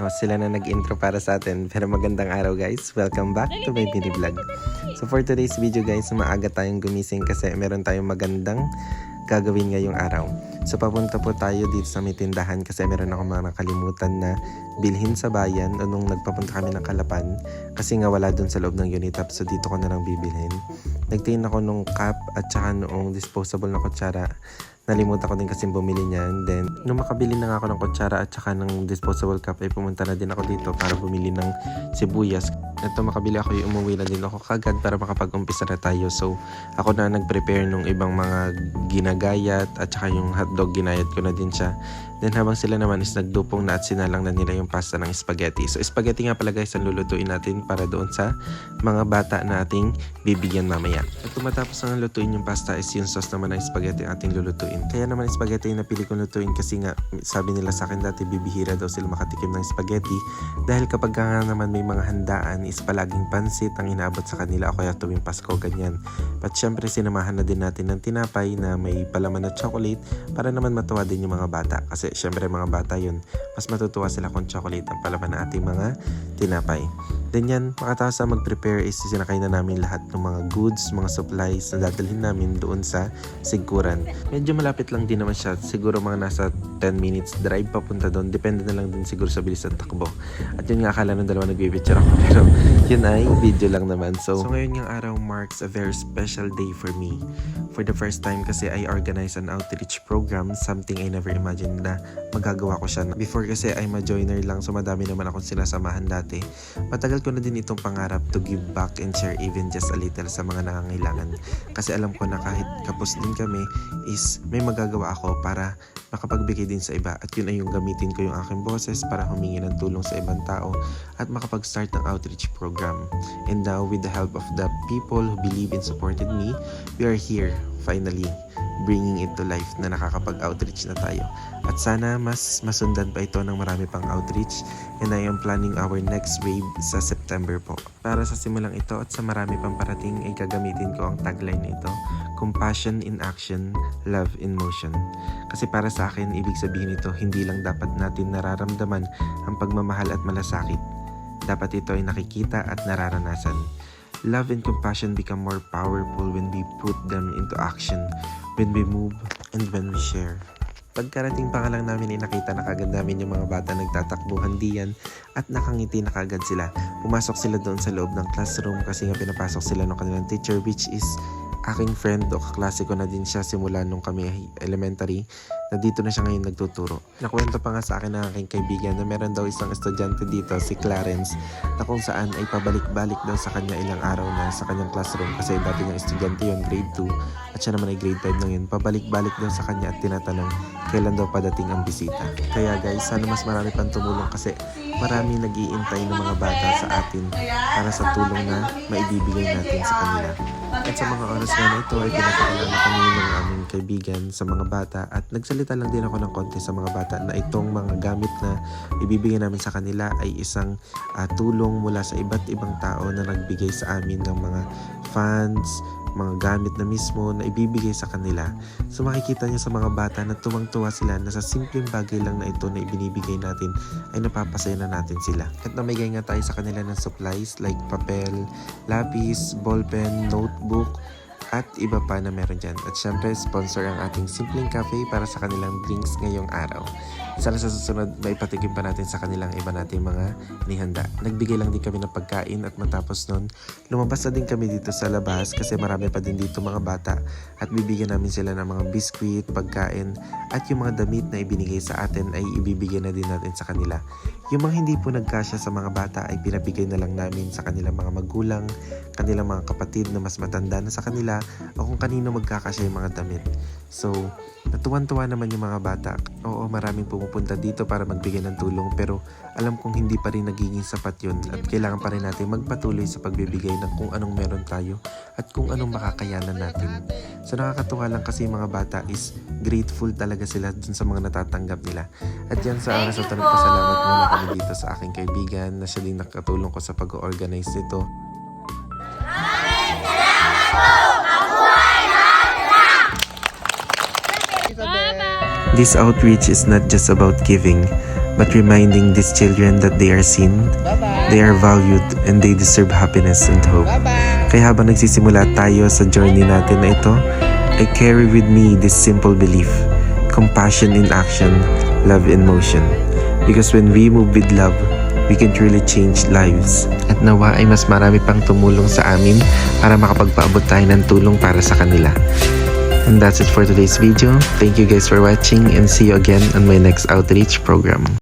Oh, sila na nag-intro para sa atin. Pero magandang araw guys. Welcome back to my mini vlog. So for today's video guys, maaga tayong gumising kasi meron tayong magandang gagawin ngayong araw. So papunta po tayo dito sa may tindahan kasi meron ako mga nakalimutan na bilhin sa bayan o nung nagpapunta kami ng Kalapan kasi nga wala dun sa loob ng Unitap so dito ko na lang bibilhin. Nagtingin ako nung cup at saka noong disposable na kutsara nalimutan ko din kasi bumili niyan. Then, nung makabili na nga ako ng kutsara at saka ng disposable cup, ay pumunta na din ako dito para bumili ng sibuyas. Ito makabili ako, yung umuwi na din ako kagad para makapag-umpisa na tayo. So, ako na nag-prepare nung ibang mga ginagayat at saka yung hotdog ginayat ko na din siya. Then habang sila naman is nagdupong na at sinalang na nila yung pasta ng spaghetti. So spaghetti nga pala guys ang lulutuin natin para doon sa mga bata na bibigyan mamaya. At tumatapos na lutuin yung pasta is yung sauce naman ng spaghetti ating lulutuin. Kaya naman spaghetti yung napili kong lutuin kasi nga sabi nila sa akin dati bibihira daw sila makatikim ng spaghetti dahil kapag nga naman may mga handaan is palaging pansit ang inaabot sa kanila o kaya tuwing Pasko ganyan. At syempre sinamahan na din natin ng tinapay na may palaman na chocolate para naman matuwa din yung mga bata kasi syempre mga bata yun mas matutuwa sila kung chocolate ang palaman ng ating mga tinapay. Then yan, makatapos na mag-prepare is sinakay na namin lahat ng mga goods, mga supplies na dadalhin namin doon sa Sigkuran. Medyo malapit lang din naman siya, siguro mga nasa 10 minutes drive papunta doon. Depende na lang din siguro sa bilis ng takbo. At yun nga, akala ng dalawa nag-picture ako. Pero yun ay video lang naman. So, so ngayon yung araw marks a very special day for me. For the first time kasi I organize an outreach program, something I never imagined na magagawa ko siya. Before kasi I'm a joiner lang, so madami naman akong sinasamahan dati. Matagal ko na din itong pangarap to give back and share even just a little sa mga nangangailangan. Kasi alam ko na kahit kapos din kami is may magagawa ako para makapagbigay din sa iba. At yun ay yung gamitin ko yung aking boses para humingi ng tulong sa ibang tao at makapag-start ng outreach program. And now with the help of the people who believe and supported me, we are here finally bringing it to life na nakakapag-outreach na tayo. At sana mas masundan pa ito ng marami pang outreach and I am planning our next wave sa September po. Para sa simulang ito at sa marami pang parating ay gagamitin ko ang tagline na ito, Compassion in Action, Love in Motion. Kasi para sa akin, ibig sabihin ito, hindi lang dapat natin nararamdaman ang pagmamahal at malasakit. Dapat ito ay nakikita at nararanasan. Love and compassion become more powerful when we put them into action, when we move, and when we share. Pagkarating pa lang namin ay nakita na kagad namin yung mga bata nagtatakbuhan diyan at nakangiti na kagad sila. Pumasok sila doon sa loob ng classroom kasi nga pinapasok sila ng kanilang teacher which is aking friend o kaklase ko na din siya simula nung kami elementary na dito na siya ngayon nagtuturo. Nakwento pa nga sa akin ng aking kaibigan na meron daw isang estudyante dito, si Clarence, na kung saan ay pabalik-balik daw sa kanya ilang araw na sa kanyang classroom kasi dati niyang estudyante yun, grade 2, at siya naman ay grade 5 na yun. Pabalik-balik daw sa kanya at tinatanong kailan daw padating ang bisita. Kaya guys, sana mas marami pang tumulong kasi marami nag-iintay ng mga bata sa atin para sa tulong na maibibigay natin sa kanila. At sa mga oras na ito ay pinapakilala kami ng aming kaibigan sa mga bata at nagsalita lang din ako ng konti sa mga bata na itong mga gamit na ibibigay namin sa kanila ay isang ah, tulong mula sa iba't ibang tao na nagbigay sa amin ng mga funds, mga gamit na mismo na ibibigay sa kanila. So makikita niyo sa mga bata na tuwang-tuwa sila na sa simpleng bagay lang na ito na ibinibigay natin ay napapasaya na natin sila. At namigay nga tayo sa kanila ng supplies like papel, lapis, ballpen, notebook, at iba pa na meron dyan. At syempre, sponsor ang ating Simpleng Cafe para sa kanilang drinks ngayong araw. Sana sa susunod, may patikim pa natin sa kanilang iba nating mga nihanda. Nagbigay lang din kami ng pagkain at matapos nun, lumabas na din kami dito sa labas kasi marami pa din dito mga bata at bibigyan namin sila ng mga biskwit, pagkain at yung mga damit na ibinigay sa atin ay ibibigay na din natin sa kanila. Yung mga hindi po nagkasya sa mga bata ay pinabigay na lang namin sa kanilang mga magulang, kanilang mga kapatid na mas matanda na sa kanila o kung kanino magkakasya yung mga damit. So, natuwan-tuwa naman yung mga bata. Oo, maraming pumupunta dito para magbigay ng tulong pero alam kong hindi pa rin nagiging sapat yun at kailangan pa rin natin magpatuloy sa pagbibigay ng kung anong meron tayo at kung anong makakayanan natin. So nakakatuwa lang kasi mga bata is grateful talaga sila dun sa mga natatanggap nila. At yan sa oras na ito nagpasalamat muna kami dito sa aking kaibigan na siya din nakatulong ko sa pag-organize nito. This outreach is not just about giving, but reminding these children that they are seen, they are valued, and they deserve happiness and hope. Kaya habang nagsisimula tayo sa journey natin na ito, I carry with me this simple belief, compassion in action, love in motion. Because when we move with love, we can truly change lives. At nawa ay mas marami pang tumulong sa amin para makapagpaabot tayo ng tulong para sa kanila. And that's it for today's video. Thank you guys for watching and see you again on my next outreach program.